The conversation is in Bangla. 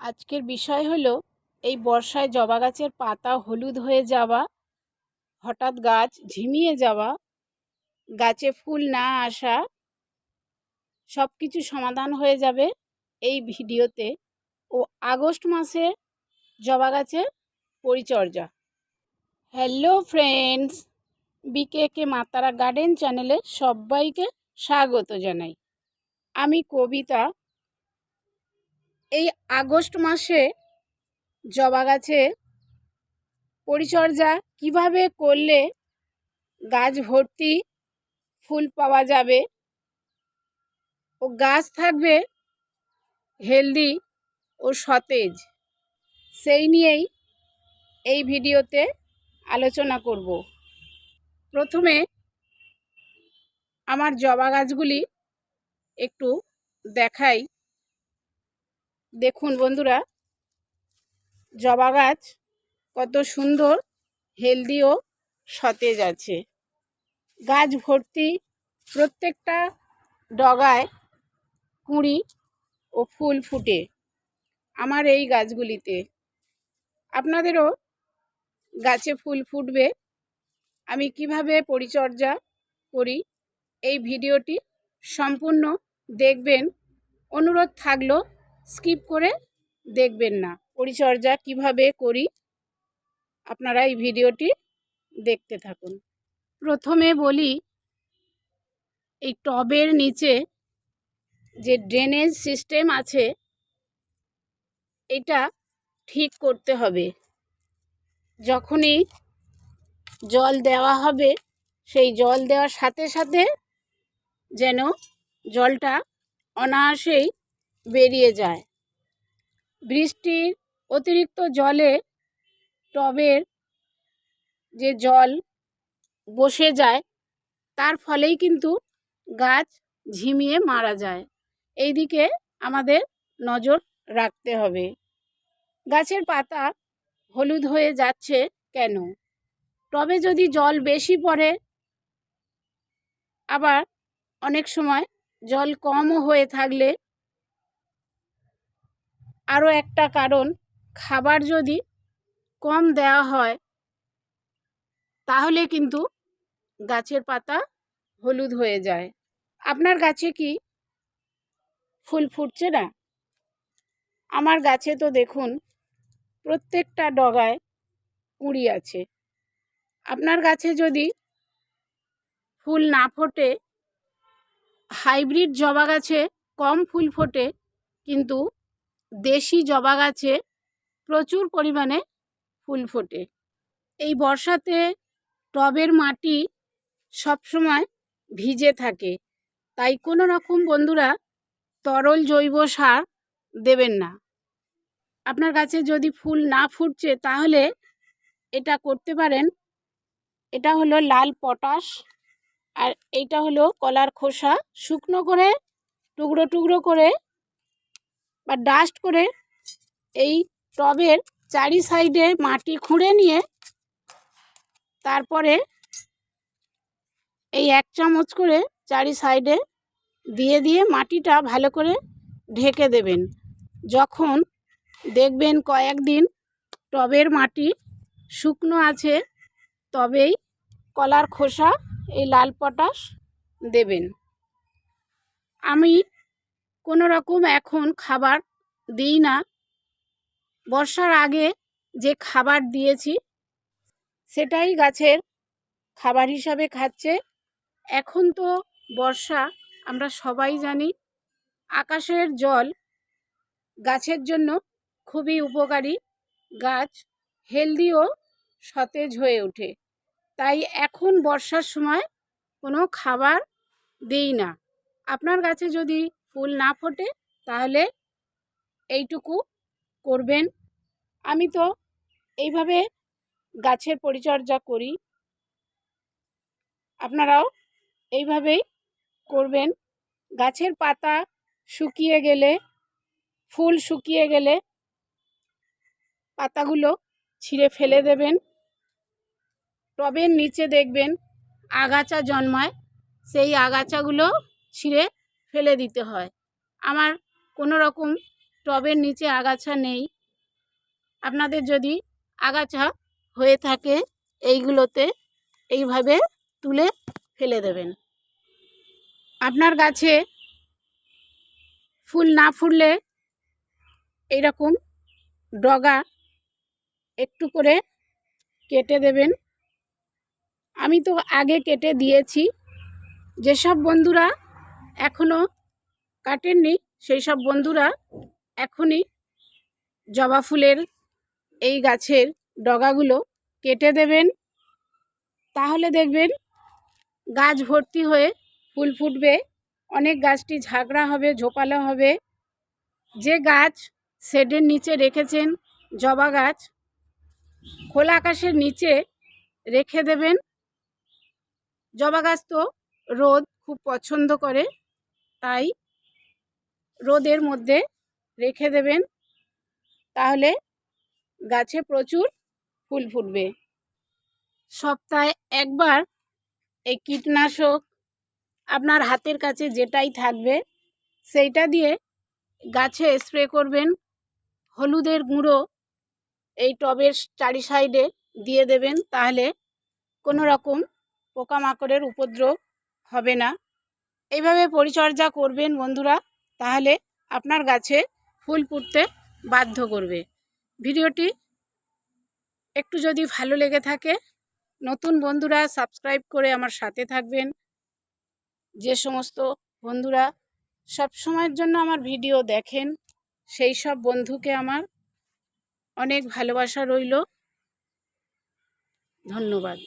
আজকের বিষয় হলো, এই বর্ষায় জবা গাছের পাতা হলুদ হয়ে যাওয়া, হঠাৎ গাছ ঝিমিয়ে যাওয়া, গাছে ফুল না আসা সব কিছু সমাধান হয়ে যাবে এই ভিডিওতে। ও আগস্ট মাসে জবা গাছের পরিচর্যা। হ্যালো ফ্রেন্ডস বিকে কে মাতারা গার্ডেন চ্যানেলে সবাইকে স্বাগত জানাই। আমি কবিতা এই আগস্ট মাসে জবা গাছে পরিচর্যা কীভাবে করলে গাছ ভর্তি ফুল পাওয়া যাবে ও গাছ থাকবে হেলদি ও সতেজ, সেই নিয়েই এই ভিডিওতে আলোচনা করব। প্রথমে আমার জবা গাছগুলি একটু দেখাই। দেখুন বন্ধুরা, জবা গাছ কত সুন্দর হেলদি ও সতেজ আছে। গাছ ভর্তি প্রত্যেকটা ডগায় কুঁড়ি ও ফুল ফুটে আমার এই গাছগুলিতে। আপনাদেরও গাছে ফুল ফুটবে। আমি কীভাবে পরিচর্যা করি এই ভিডিওটি সম্পূর্ণ দেখবেন। অনুরোধ থাকল স্কিপ করে দেখবেন না। পরিচর্যা কীভাবে করি, আপনারা এই ভিডিওটি দেখতে থাকুন। প্রথমে বলি, এই টবের নিচে যে ড্রেনেজ সিস্টেম আছে, এটা ঠিক করতে হবে। যখনই জল দেওয়া হবে, সেই জল দেওয়ার সাথে সাথে যেন জলটা অনায়াসেই বেরিয়ে যায়। বৃষ্টির অতিরিক্ত জলে টবের যে জল বসে যায়, তার ফলেই কিন্তু গাছ ঝিমিয়ে মারা যায়। এই দিকে আমাদের নজর রাখতে হবে। গাছের পাতা হলুদ হয়ে যাচ্ছে কেন? টবে যদি জল বেশি পড়ে, আবার অনেক সময় জল কমও হয়ে থাকলে আরও একটা কারণ, খাবার যদি কম দেওয়া হয়, তাহলে কিন্তু গাছের পাতা হলুদ হয়ে যায়। আপনার গাছে কি ফুল ফুটছে না? আমার গাছে তো দেখুন, প্রত্যেকটা ডগায় কুঁড়ি আছে। আপনার গাছে যদি ফুল না ফোটে, হাইব্রিড জবা গাছে কম ফুল ফোটে, কিন্তু দেশি জবা গাছে প্রচুর পরিমাণে ফুল ফোটে। এই বর্ষাতে টবের মাটি সবসময় ভিজে থাকে। তাই কোনো রকম বন্ধুরা তরল জৈব সার দেবেন না। আপনার গাছে যদি ফুল না ফুটছে তাহলে এটা করতে পারেন। এটা হলো লাল পটাশ আর এইটা হলো কলার খোসা। শুকনো করে, টুকরো টুকরো করে বা ডাস্ট করে এই টবের চারি সাইডে মাটি খুঁড়ে নিয়ে তারপরে এই এক চামচ করে চারি সাইডে দিয়ে দিয়ে মাটিটা ভালো করে ঢেকে দেবেন। যখন দেখবেন কয়েকদিন টবের মাটি শুকনো আছে, তবেই কলার খোসা এই লাল পটাশ দেবেন। আমি কোনো রকম এখন খাবার দিই না। বর্ষার আগে যে খাবার দিয়েছি, সেটাই গাছের খাবার হিসাবে খাচ্ছে। এখন তো বর্ষা, আমরা সবাই জানি, আকাশের জল গাছের জন্য খুবই উপকারী। গাছ হেলদি ও সতেজ হয়ে ওঠে। তাই এখন বর্ষার সময় কোনো খাবার দিই না। আপনার গাছে যদি ফুল না ফোটে, তাহলে এইটুকু করবেন। আমি তো এইভাবে গাছের পরিচর্যা করি। আপনারাও এইভাবেই করবেন। গাছের পাতা শুকিয়ে গেলে, ফুল শুকিয়ে গেলে পাতাগুলো ছিঁড়ে ফেলে দেবেন। টবের নিচে দেখবেন আগাছা জন্মায়, সেই আগাছাগুলো ছিঁড়ে ফেলে দিতে হয়। আমার কোনো রকম টবের নিচে আগাছা নেই। আপনাদের যদি আগাছা হয়ে থাকে এইগুলোতে, এইভাবে তুলে ফেলে দেবেন। আপনার গাছে ফুল না ফুললে এইরকম ডগা একটু করে কেটে দেবেন। আমি তো আগে কেটে দিয়েছি। যেসব বন্ধুরা এখনও কাটেননি। সেই সব বন্ধুরা এখনই জবা ফুলের এই গাছের ডগাগুলো কেটে দেবেন। তাহলে দেখবেন গাছ ভর্তি হয়ে ফুল ফুটবে। অনেক গাছটি ঝাঁকড়া হবে, ঝোপালো হবে। যে গাছ শেডের নিচে রেখেছেন, জবা গাছ, খোলা আকাশের নিচে রেখে দেবেন। জবা গাছ তো রোদ খুব পছন্দ করে। তাই রোদের মধ্যে রেখে দেবেন। তাহলে গাছে প্রচুর ফুল ফুটবে। সপ্তাহে একবার এই কীটনাশক আপনার হাতের কাছে যেটাই থাকবে, সেইটা দিয়ে গাছে স্প্রে করবেন। হলুদের গুঁড়ো এই টবের চারি সাইডে দিয়ে দেবেন। তাহলে কোনো রকম পোকামাকড়ের উপদ্রব হবে না। এইভাবে পরিচর্যা করবেন বন্ধুরা, তাহলে আপনার গাছে ফুল ফুটতে বাধ্য করবে। ভিডিওটি একটু যদি ভালো লেগে থাকে, নতুন বন্ধুরা সাবস্ক্রাইব করে আমার সাথে থাকবেন। যে সমস্ত বন্ধুরা সব সময়ের জন্য আমার ভিডিও দেখেন, সেই সব বন্ধুকে আমার অনেক ভালোবাসা রইল। ধন্যবাদ।